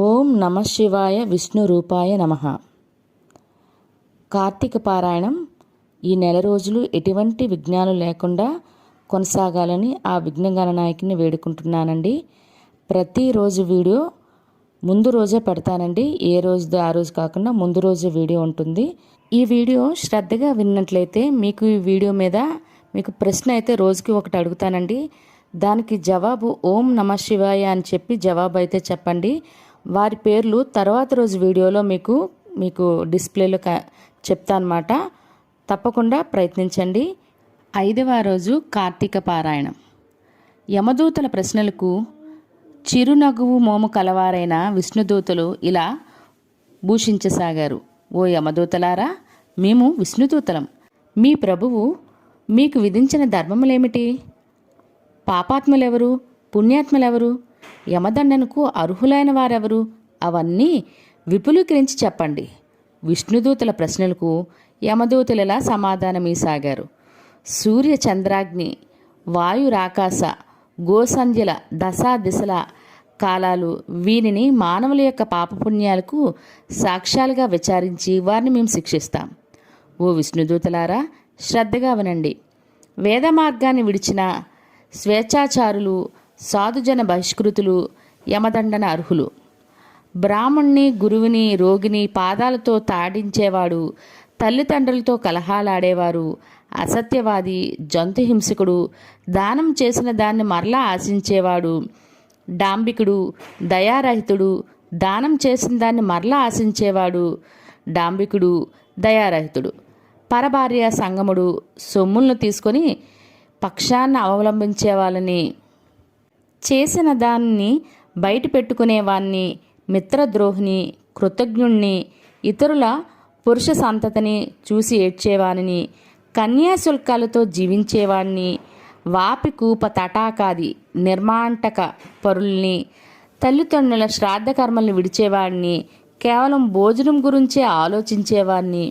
ఓం నమ శివాయ విష్ణు రూపాయ నమ. కార్తీక పారాయణం ఈ నెల రోజులు ఎటువంటి విఘ్నాలు లేకుండా కొనసాగాలని ఆ విఘ్నగణ నాయకుని వేడుకుంటున్నానండి. ప్రతిరోజు వీడియో ముందు రోజే పెడతానండి. ఏ రోజుది ఆ రోజు కాకుండా ముందు రోజు వీడియో ఉంటుంది. ఈ వీడియో శ్రద్ధగా విన్నట్లయితే మీకు ఈ వీడియో మీద మీకు ప్రశ్న అయితే రోజుకి ఒకటి అడుగుతానండి. దానికి జవాబు ఓం నమ శివాయ అని చెప్పి జవాబు అయితే చెప్పండి. వారి పేర్లు తర్వాత రోజు వీడియోలో మీకు మీకు డిస్ప్లేలో చెప్తానమాట తప్పకుండా ప్రయత్నించండి. ఐదవ రోజు కార్తీక పారాయణం. యమదూతల ప్రశ్నలకు చిరునగువు మోము కలవారైన విష్ణుదూతలు ఇలా భూషించసాగారు. ఓ యమదూతలారా మేము విష్ణుదూతలం. మీ ప్రభువు మీకు విధించిన ధర్మములేమిటి? పాపాత్ములెవరు? పుణ్యాత్ములెవరు? యమదండనకు అర్హులైన వారెవరు? అవన్నీ విపులీకరించి చెప్పండి. విష్ణుదూతల ప్రశ్నలకు యమదూతలలా సమాధానమీసాగారు? సూర్య చంద్రాగ్ని వాయురాకాశ గోసంధ్యల దశా దిశల కాలాలు వీరిని మానవుల యొక్క పాపపుణ్యాలకు సాక్ష్యాలుగా విచారించి వారిని మేము శిక్షిస్తాం. ఓ విష్ణుదూతలారా శ్రద్ధగా వినండి. వేద మార్గాన్ని విడిచిన స్వేచ్ఛాచారులు సాధుజన బహిష్కృతులు యమదండన అర్హులు. బ్రాహ్మణ్ణి గురువుని రోగిని పాదాలతో తాడించేవాడు తల్లిదండ్రులతో కలహాలాడేవారు అసత్యవాది జంతుహింసకుడు దానం చేసిన దాన్ని మరలా ఆశించేవాడు డాంబికుడు దయారహితుడు దానం చేసిన దాన్ని మరలా ఆశించేవాడు డాంబికుడు దయారహితుడు. పరభార్య సంగముడు సొమ్ములను తీసుకొని పక్షాన్ని అవలంబించే వాళ్ళని చేసిన దాన్ని బయట పెట్టుకునేవాణ్ణి మిత్రద్రోహిని కృతజ్ఞుణ్ణి ఇతరుల పురుష సంతతిని చూసి ఏడ్చేవాణిని కన్యాశుల్కాలతో జీవించేవాణ్ణి వాపికూప తటాకాది నిర్మాంటక పరుల్ని తల్లిదండ్రుల శ్రాద్ధ కర్మల్ని విడిచేవాడిని కేవలం భోజనం గురించే ఆలోచించేవాడిని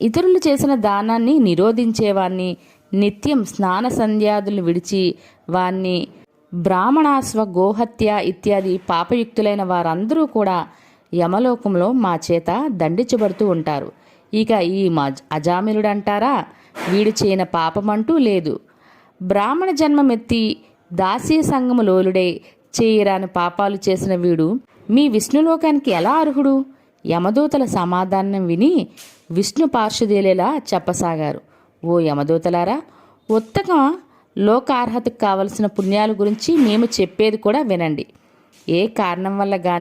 ఇతరులు చేసిన దానాన్ని నిరోధించేవాడిని నిత్యం స్నాన సంధ్యాదులు విడిచి వాణ్ణి బ్రాహ్మణాస్వ గోహత్య ఇత్యాది పాపయుక్తులైన వారందరూ కూడా యమలోకంలో మా చేత దండించబడుతూ ఉంటారు. ఇక ఈ మా అజామిలుడంటారా? వీడు చేయన పాపమంటూ లేదు. బ్రాహ్మణ జన్మమెత్తి దాసీయ సంగము లోలుడే చేయరాని పాపాలు చేసిన వీడు మీ విష్ణులోకానికి ఎలా అర్హుడు? యమదూతల సమాధానం విని విష్ణు పార్షదేలేలా చెప్పసాగారు. ఓ యమదూతలారా ఉత్తగా లోకార్హతకు కావలసిన పుణ్యాల గురించి మేము చెప్పేది కూడా వినండి. ఏ కారణం వల్ల